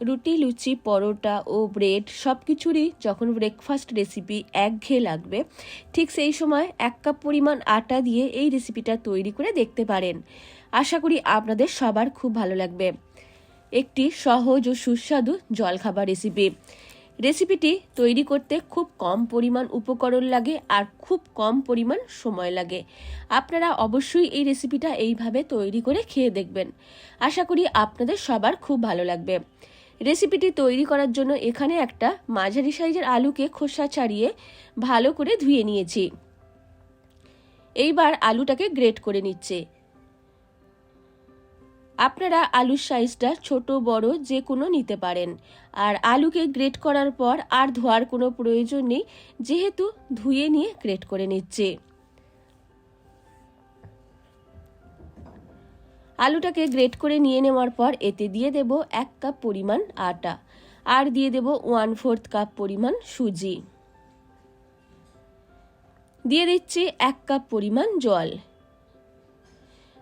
রুটি, লুচি, পরোটা ও ব্রেড সব কিছুরই যখন ব্রেকফাস্ট রেসিপি একঘেয়ে লাগবে, ঠিক সেই সময় এক কাপ পরিমাণ আটা দিয়ে এই রেসিপিটা তৈরি করে দেখতে পারেন। আশা করি আপনাদের সবার খুব ভালো লাগবে। একটি সহজ ও সুস্বাদু জলখাবার রেসিপি রেসিপিটি তৈরি করতে খুব কম পরিমাণ উপকরণ লাগে আর খুব কম পরিমাণ সময় লাগে। আপনারা অবশ্যই এই রেসিপিটা এইভাবে তৈরি করে খেয়ে দেখবেন। আশা করি আপনাদের সবার খুব ভালো লাগবে। রেসিপিটি তৈরি করার জন্য এখানে একটা মাঝারি সাইজের আলুকে খোসা ছাড়িয়ে ভালো করে ধুয়ে নিয়েছি। এইবার আলুটাকে গ্রেট করে নিচ্ছে। আপনারা আলুর সাইজটা ছোট, বড় যে কোনো নিতে পারেন। আর আলুকে গ্রেট করার পর আর ধোয়ার কোনো প্রয়োজন নেই, যেহেতু ধুয়ে নিয়ে গ্রেট করে নিচ্ছে। আলুটাকে গ্রেট করে নিয়ে নেওয়ার পর এতে দিয়ে দেব এক কাপ পরিমাণ আটা। আর দিয়ে দেব ওয়ান ফোর্থ কাপ পরিমাণ সুজি। দিয়ে দিচ্ছি এক কাপ পরিমাণ জল।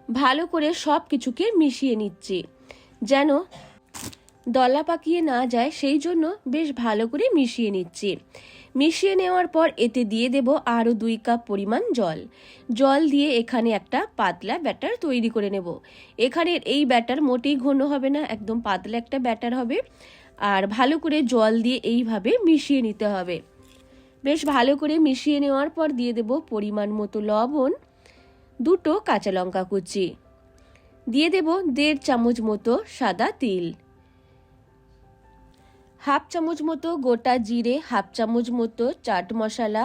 ভালো করে সব কিছুকে মিশিয়ে নিচ্ছি, যেন দলা পাকিয়ে না যায়, সেই জন্য বেশ ভালো করে মিশিয়ে নিচ্ছি। মিশিয়ে নেওয়ার পর এতে দিয়ে দেব আরও দুই কাপ পরিমাণ জল। জল দিয়ে এখানে একটা পাতলা ব্যাটার তৈরি করে নেব। এখানের এই ব্যাটার মোটেই ঘন হবে না, একদম পাতলা একটা ব্যাটার হবে। আর ভালো করে জল দিয়ে এইভাবে মিশিয়ে নিতে হবে। বেশ ভালো করে মিশিয়ে নেওয়ার পর দিয়ে দেব পরিমাণ মতো লবণ, দুটো কাঁচা লঙ্কা কুচি। দিয়ে দেব দেড় চামচ মতো সাদা তিল। হাফ চামচ মতো গোটা জিরে, হাফ চামচ মতো চাট মশলা,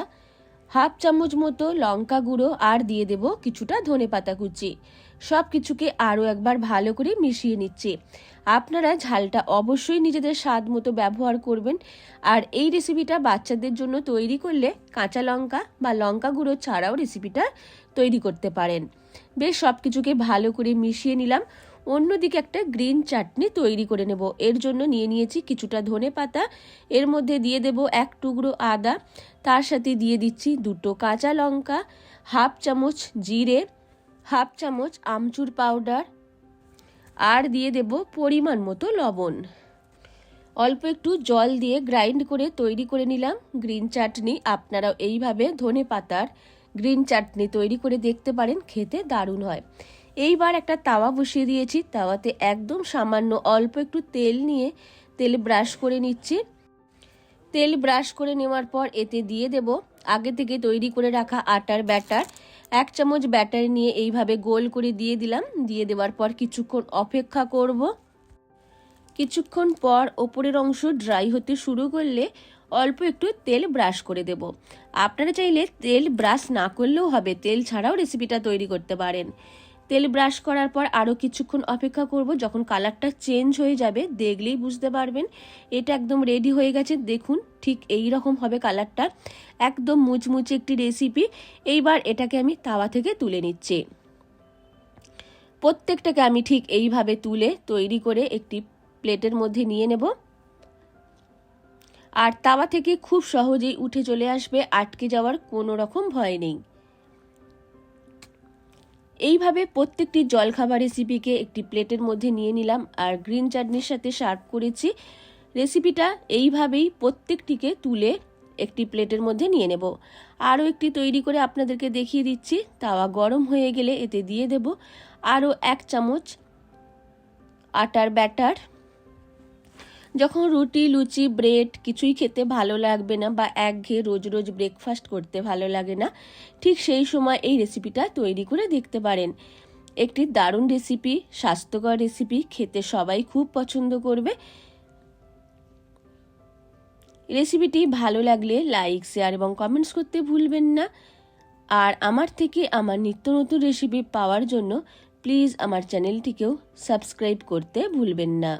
হাফ চামচ মতো লঙ্কা গুঁড়ো আর দিয়ে দেব কিছুটা ধনে পাতা কুচি। সব কিছুকে আরও একবার ভালো করে মিশিয়ে নিচ্ছি। আপনারা ঝালটা অবশ্যই নিজেদের স্বাদ মতো ব্যবহার করবেন। আর এই রেসিপিটা বাচ্চাদের জন্য তৈরি করলে কাঁচা লঙ্কা বা লঙ্কা গুঁড়ো ছাড়াও রেসিপিটা তৈরি করতে পারেন। বেশ, সব কিছুকে ভালো করে মিশিয়ে নিলাম। অন্যদিকে একটা গ্রিন চাটনি তৈরি করে নেব। এর জন্য নিয়ে নিয়েছি কিছুটা ধনে পাতা। এর মধ্যে দিয়ে দেব এক টুকরো আদা। তার সাথে দিয়ে দিচ্ছি দুটো কাঁচা লঙ্কা, হাফ চামচ জিরে, হাফ চামচ আমচুর পাউডার আর দিয়ে দেব পরিমাণ মতো লবণ। অল্প একটু জল দিয়ে গ্রাইন্ড করে তৈরি করে নিলাম গ্রিন চাটনি। আপনারাও এইভাবে ধনে পাতার গ্রিন চাটনি তৈরি করে দেখতে পারেন, খেতে দারুণ হয়। এইবার একটা তাওয়া বসিয়ে দিয়েছি। তাওয়াতে একদম সামান্য অল্প একটু তেল নিয়ে তেল ব্রাশ করে নিচ্ছি। তেল ব্রাশ করে নেওয়ার পর এতে দিয়ে দেব আগে থেকে তৈরি করে রাখা আটার ব্যাটার। এক চামচ ব্যাটার নিয়ে এইভাবে গোল করে দিয়ে দিলাম। দিয়ে দেওয়ার পর কিছুক্ষণ অপেক্ষা করব। কিছুক্ষণ পর ওপরের অংশ ড্রাই হতে শুরু করলে অল্প একটু তেল ব্রাশ করে দেব। আপনারা চাইলে তেল ব্রাশ না করলেও হবে। তেল ছাড়াও রেসিপিটা তৈরি করতে পারেন। তেল ব্রাশ করার পর আরও কিছুক্ষণ অপেক্ষা করব। যখন কালারটা চেঞ্জ হয়ে যাবে, দেখলেই বুঝতে পারবেন। এটা একদম রেডি হয়ে গেছে। দেখুন, ঠিক এই রকম হবে কালারটা। একদম মুচমুচে একটি রেসিপি এইবার এটাকে আমি তাওয়া থেকে তুলে নিচ্ছি। প্রত্যেকটাকে আমি ঠিক এইভাবে তুলে তৈরি করে একটি প্লেটের মধ্যে নিয়ে নেব। আর তাওয়া থেকে খুব সহজেই উঠে চলে আসবে। আটকে যাওয়ার কোনো রকম ভয় নেই। এইভাবে প্রত্যেকটি জলখাবার রেসিপিকে একটি প্লেটের মধ্যে নিয়ে নিলাম আর গ্রিন চাটনির সাথে সার্ভ করেছি। রেসিপিটা এইভাবেই প্রত্যেকটিকে তুলে একটি প্লেটের মধ্যে নিয়ে নেব। আরও একটি তৈরি করে আপনাদেরকে দেখিয়ে দিচ্ছি। তাওয়া গরম হয়ে গেলে এতে দিয়ে দেব আরও এক চামচ আটার ব্যাটার। যখন রুটি, লুচি, ব্রেড কিছুই খেতে ভালো লাগবে না বা একঘেয়ে রোজ রোজ ব্রেকফাস্ট করতে ভালো লাগে না, ঠিক সেই সময় এই রেসিপিটা তৈরি করে দেখতে পারেন। একটি দারুণ রেসিপি স্বাস্থ্যকর রেসিপি খেতে সবাই খুব পছন্দ করবে। রেসিপিটি ভালো লাগলে লাইক শেয়ার এবং কমেন্টস করতে ভুলবেন না। আর আমার থেকে আমার নিত্য নতুন রেসিপি পাওয়ার জন্য প্লিজ আমার চ্যানেলটিকেও সাবস্ক্রাইব করতে ভুলবেন না।